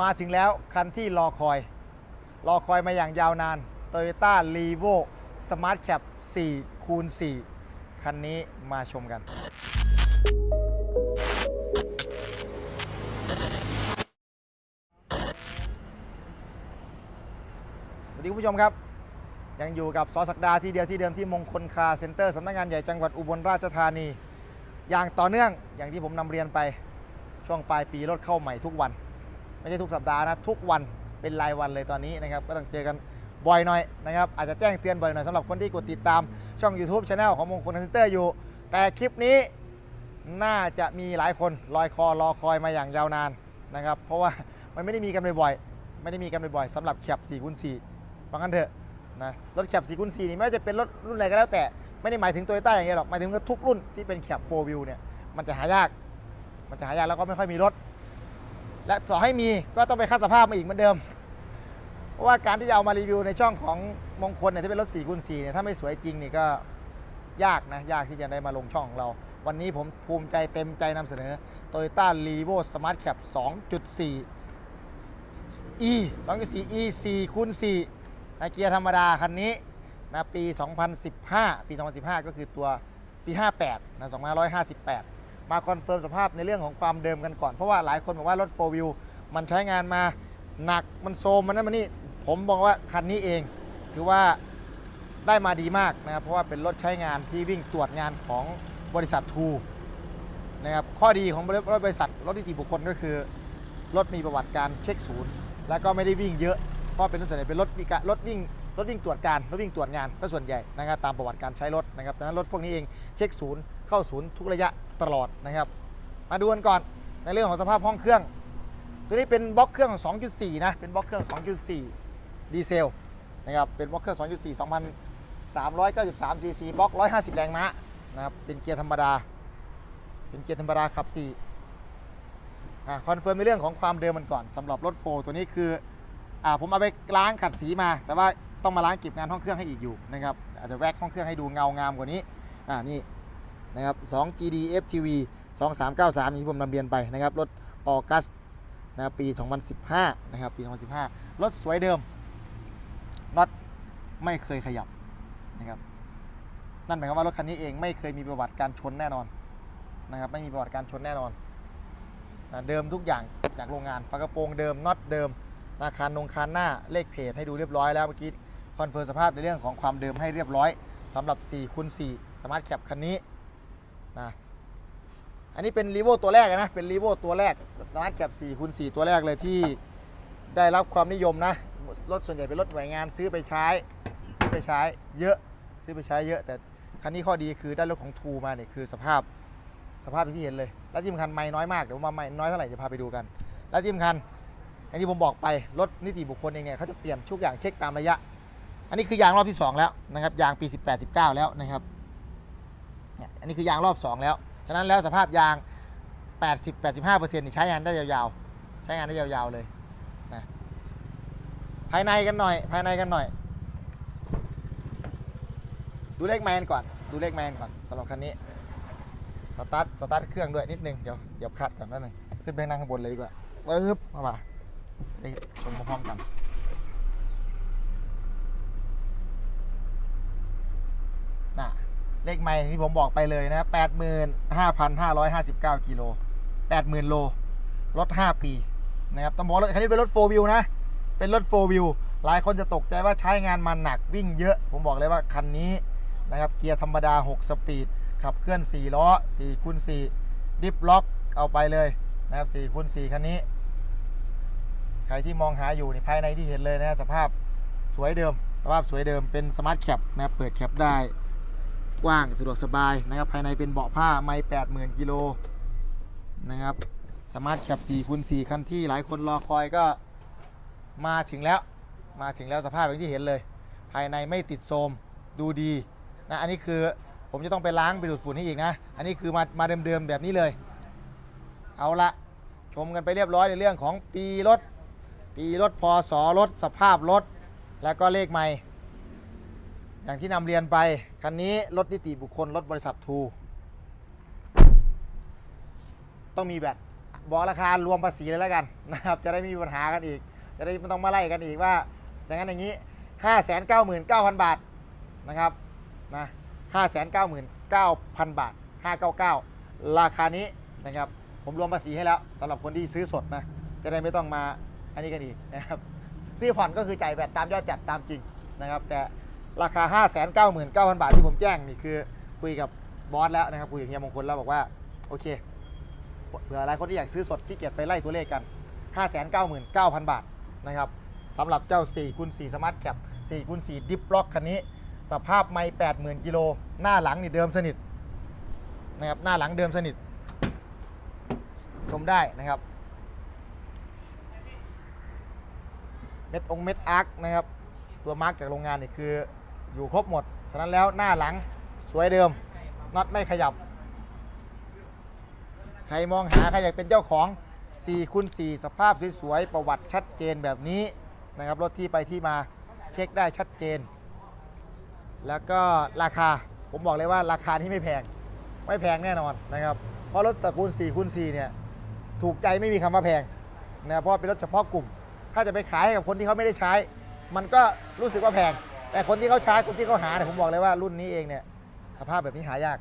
มาถึงแล้วคันที่รอคอย รอคอยมาอย่างยาวนาน Toyota r e v o Smart Cap 4คูณ4คันนี้มาชมกัน สวัสดีคุณผู้ชมครับ ยังอยู่กับซอสักดาที่เดียวที่เดิมที่มงคลคาร์เซ็นเตอร์สำนักงานใหญ่จังหวัดอุบลราชธานี อย่างต่อเนื่องอย่างที่ผมนำเรียนไปช่วงปลายปีรถเข้าใหม่ทุกวัน ไม่ใช่ทุกสัปดาห์นะทุกวันเป็นรายวันเลยตอนนี้นะครับก็ต้องเจอกันบ่อยหน่อยนะครับอาจจะแจ้งเตือนบ่อยหน่อยสำหรับคนที่กดติดตามช่อง YouTube Channel ของมงคลคาร์เซนเตอร์อยู่ แต่คลิปนี้น่าจะมีหลายคนลอยคอรอคอยมาอย่างยาวนานนะครับเพราะว่ามันไม่ได้มีกันบ่อยๆไม่ได้มีกันบ่อยๆสำหรับแคป4คูณ4ว่างั้นเถอะนะรถแคป4คูณ4นี่ไม่ว่าจะเป็นรถรุ่นอะไรก็แล้วแต่ไม่ได้หมายถึงโตโยต้าอย่างเดียวหรอกหมายถึงทุกรุ่นที่เป็นแคป4 View เนี่ยมันจะหายาก มันจะหายากแล้วก็ไม่ค่อยมีรถ และต่อให้มีก็ต้องไปคัดสภาพมาอีกเหมือนเดิม เพราะว่าการที่จะเอามารีวิวในช่องของมงคลเนี่ยที่เป็นรถ4คูณ4เนี่ยถ้าไม่สวยจริงนี่ก็ยากนะ ยากที่จะได้มาลงช่องของเรา วันนี้ผมภูมิใจเต็มใจนำเสนอ Toyota r e v o Smart Cap 2.4 E 2.4 E 4คูณ4นะเกียร์ธรรมดาคันนี้นะปี 2015 ปี 2015 ก็คือตัวปี 58นะ2558 มาคอนเฟิร์มสภาพในเรื่องของความเดิมกันก่อน เพราะว่าหลายคนบอกว่ารถ4 Wheel มันใช้งานมาหนักมันโซมมันนั่นมันนี่ผมบอกว่าคันนี้เอง ถือว่าได้มาดีมากนะครับเพราะว่าเป็นรถใช้งานที่วิ่งตรวจงานของบริษัททูนะครับข้อดีของรถบริษัทรถนิติบุคคลก็คือ รถมีประวัติการเช็คศูนย์ แล้วก็ไม่ได้วิ่งเยอะ เพราะเป็นรถส่วนใหญ่เป็นรถมีการรถวิ่งรถวิ่งตรวจการรถวิ่งตรวจงานซะส่วนใหญ่นะครับตามประวัติการใช้รถนะครับดังนั้นรถพวกนี้เองเช็คศูนย์ เข้าศูนย์ทุกระยะตลอดนะครับ มาดูกันก่อนในเรื่องของสภาพห้องเครื่อง ตัวนี้เป็นบล็อกเครื่อง 2.4 นะ เป็นบล็อกเครื่อง 2.4 ดีเซลนะครับ เป็นบล็อกเครื่อง 2.4 2,393 ซีซี บล็อก 150 แรงม้านะครับ เป็นเกียร์ธรรมดา เป็นเกียร์ธรรมดาขับ4อ่าคอนเฟิร์มในเรื่องของความเดิมมันก่อนสำหรับรถโฟตัวนี้คืออ่าผมเอาไปล้างขัดสีมา แต่ว่าต้องมาล้างเก็บงานห้องเครื่องให้อีกอยู่นะครับ อาจจะแวกห้องเครื่องให้ดูเงางามกว่านี้อ่านี่ นะครับ2 GD FTV 2393อย่างที่ผมนำเรียนไปนะครับรถออกัสนะครับปี 2015 นะครับ ปี 2015 รถสวยเดิมน็อตไม่เคยขยับนะครับ นั่นหมายความว่ารถคันนี้เองไม่เคยมีประวัติการชนแน่นอนนะครับ ไม่มีประวัติการชนแน่นอนนะเดิมทุกอย่างจากโรงงาน ฝากระโปรงเดิมน็อตเดิมอาคารนงคานหน้าเลขเพจให้ดูเรียบร้อยแล้วเมื่อกี้คอนเฟิร์มสภาพในเรื่องของความเดิมให้เรียบร้อยสำหรับ4คูณ4สมาร์ทแคปคันนี้ นะอันนี้เป็นรีโวตัวแรกนะ เป็นรีโวตัวแรกสมาร์ทแคป4คูณ4ตัวแรกเลยที่ได้รับความนิยมนะ รถส่วนใหญ่เป็นรถหน่วยงานซื้อไปใช้ ซื้อไปใช้เยอะ ซื้อไปใช้เยอะ แต่คันนี้ข้อดีคือได้รถของทูมาเนี่ยคือสภาพสภาพอย่างที่เห็นเลย และที่สำคัญไม่น้อยมากเดี๋ยวมาไม่น้อยเท่าไหร่จะพาไปดูกัน และที่สำคัญอย่างที่ผมบอกไปรถนิติบุคคลเองเนี่ยเขาจะเปลี่ยนทุกอย่างเช็คตามระยะ อันนี้คือยางรอบที่ 2 แล้วนะครับยางปี 18 19 แล้วนะครับ อันนี้คือยางรอบ 2 แล้ว ฉะนั้นแล้วสภาพยาง 80 85เปอร์เซ็นต์ใช้งานได้ยาวๆ ใช้งานได้ยาวๆเลยนะภายในกันหน่อย ภายในกันหน่อย ดูเลขแมนก่อน ดูเลขแมนก่อนสำหรับคันนี้ สตาร์ท สตาร์ทเครื่องด้วยนิดนึง เดี๋ยว เดี๋ยวคัดก่อนนิดนึงขึ้นไปนั่งข้างบนเลยดีกว่าปึ๊บมาป่ะได้ชมพร้อมๆกัน น่ะ เลขไม่ที่ผมบอกไปเลยนะ85,559กิโล80,000โล รถ5ปีนะครับต้องบอกรถคันนี้เป็นรถ4 wheel นะ เป็นรถ4 wheel หลายคนจะตกใจว่าใช้งานมาหนักวิ่งเยอะ ผมบอกเลยว่าคันนี้นะครับเกียร์ธรรมดา 6 สปีด ขับเคลื่อน 4 ล้อ4คูณ4ดิฟล็อกเอาไปเลยนะครับ4คูณ4คันนี้ ใครที่มองหาอยู่ในภายในที่เห็นเลยนะสภาพสวยเดิม สภาพสวยเดิมเป็นสมาร์ทแคปนะเปิดแคปได้ กว้างสะดวกสบายนะครับ ภายในเป็นเบาะผ้าไม่80,000กิโลนะครับ สามาร์ทแคป4คูณ4คันที่หลายคนรอคอยก็มาถึงแล้ว มาถึงแล้วสภาพอย่างที่เห็นเลย ภายในไม่ติดโทมดูดีนะอันนี้คือผมจะต้องไปล้างไปดูดฝุ่นให้อีกนะ อันนี้คือมามาเดิมๆแบบนี้เลย เอาละชมกันไปเรียบร้อยในเรื่องของปีรถ ปีรถพศรถ สภาพรถ แล้วก็เลขไม่ อย่างที่นำเรียนไป คันนี้รถนิติบุคคล รถบริษัททูต้องมีแบตบอกราคารวมภาษีเลยแล้วกันนะครับ จะได้ไม่มีปัญหากันอีก จะได้ไม่ต้องมาไล่กันอีกว่า อย่างนั้นอย่างนี้ 5 9 9 0 0 0 บาทนะครับนะ5 9 9 0 0 0 บาท 599 ราคานี้นะครับ ผมรวมภาษีให้แล้วสำหรับคนที่ซื้อสดนะ จะได้ไม่ต้องมาอันนี้กันอีกนะครับ ซื้อผ่อนก็คือจ่ายแบบตามยอดจัดตามจริงนะครับ แต่ ราคา 5 9 9 0 0 0 บาทที่ผมแจ้งนี่คือคุยกับบอสแล้วนะครับคุยกับเฮียมงคลแล้วบอกว่าโอเคเผื่ออะไรคนที่อยากซื้อสดที่เกียจไปไล่ตัวเลขกัน 599,000 บาทนะครับสำหรับเจ้า4คูณ4สมาร์ทแคป4คูณ4ดิฟล็อกคันนี้ สภาพไม่80,000กิโลหน้าหลังนี่เดิมสนิทนะครับหน้าหลังเดิมสนิท ชมได้นะครับ เม็ดองเม็ดอาร์คนะครับ ตัวมาร์กจากโรงงานนี่คือ อยู่ครบหมด ฉะนั้นแล้วหน้าหลังสวยเดิมน็อตไม่ขยับ ใครมองหาใครอยากเป็นเจ้าของ4คูณ4สภาพสวยๆประวัติชัดเจนแบบนี้นะครับรถที่ไปที่มาเช็คได้ชัดเจน แล้วก็ราคาผมบอกเลยว่าราคาที่ไม่แพงไม่แพงแน่นอนนะครับเพราะรถตระกูล4คูณ4เนี่ยถูกใจไม่มีคำว่าแพงนะเพราะเป็นรถเฉพาะกลุ่ม ถ้าจะไปขายให้กับคนที่เขาไม่ได้ใช้ มันก็รู้สึกว่าแพง แต่คนที่เขาใช้คนที่เขาหาเนี่ยผมบอกเลยว่ารุ่นนี้เองเนี่ยสภาพแบบนี้หายาก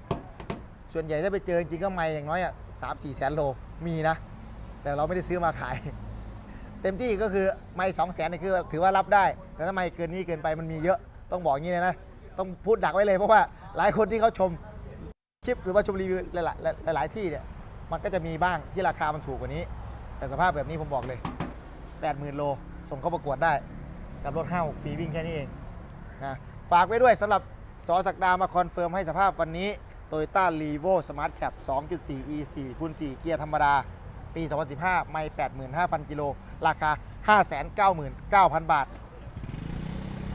ส่วนใหญ่ถ้าไปเจอจริงก็ไม่อย่างน้อยอะสามสี่แสนโลมีนะ แต่เราไม่ได้ซื้อมาขาย เต็มที่ก็คือไม่สองแสนนี่คือถือว่ารับได้ แต่ถ้าไม่เกินนี้เกินไปมันมีเยอะต้องบอกอย่างนี้เลยนะต้องพูดดักไว้เลยเพราะว่าหลายคนที่เขาชมคลิปหรือว่าชมรีวิวหลายๆหลาย ๆที่เนี่ยมันก็จะมีบ้างที่ราคามันถูกกว่านี้ แต่สภาพแบบนี้ผมบอกเลย 80,000 โล ส่งเข้าประกวดได้ กับรถ5 6ปีวิ่งแค่นี้เอง นะฝากไว้ด้วยสำหรับสอสักดามาคอนเฟิร์มให้สภาพวันนี้ Toyota r e v o Smart Cap 2.4 e 4 คูณ4เกียร์ธรรมดา ปี 2015 ไม่ 85,000 กิโล ราคา 599,000 บาท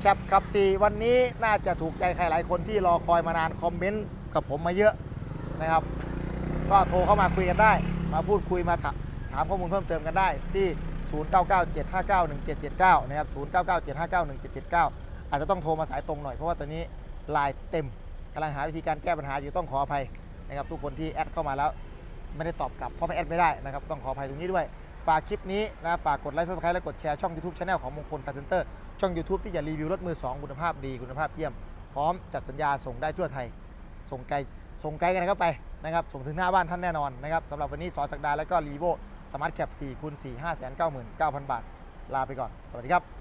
แคปขับ 4 วันนี้น่าจะถูกใจใครหลายคนที่รอคอยมานาน คอมเมนต์กับผมมาเยอะนะครับ ก็โทรเข้ามาคุยกันได้ มาพูดคุยมาถาถามข้อมูลเพิ่มเติมกันได้ที่ 0997591779 นะครับ 0997591779 อาจจะต้องโทรมาสายตรงหน่อยเพราะว่าตอนนี้ไลน์เต็มกำลังหาวิธีการแก้ปัญหาอยู่ต้องขออภัยนะครับทุกคนที่แอดเข้ามาแล้วไม่ได้ตอบกลับเพราะไม่แอดไม่ได้นะครับต้องขออภัยตรงนี้ด้วยฝากคลิปนี้นะฝากกดไลค์ซับสไครต์และกดแชร์ช่อง YouTube Channel ของมงคลคาร์เซนเตอร์ช่อง YouTube ที่จะรีวิวรถมือ 2 คุณภาพดีคุณภาพเยี่ยม พร้อมจัดสัญญาส่งได้ทั่วไทย ส่งไกลส่งไกลกันเข้าไปนะครับส่งถึงหน้าบ้านท่านแน่นอนนะครับสำหรับวันนี้สอสักดาและก็รีโวสมาร์ทแคป4คูณ4 5 9 9 0 0 0 บาท ลาไปก่อน สวัสดีครับ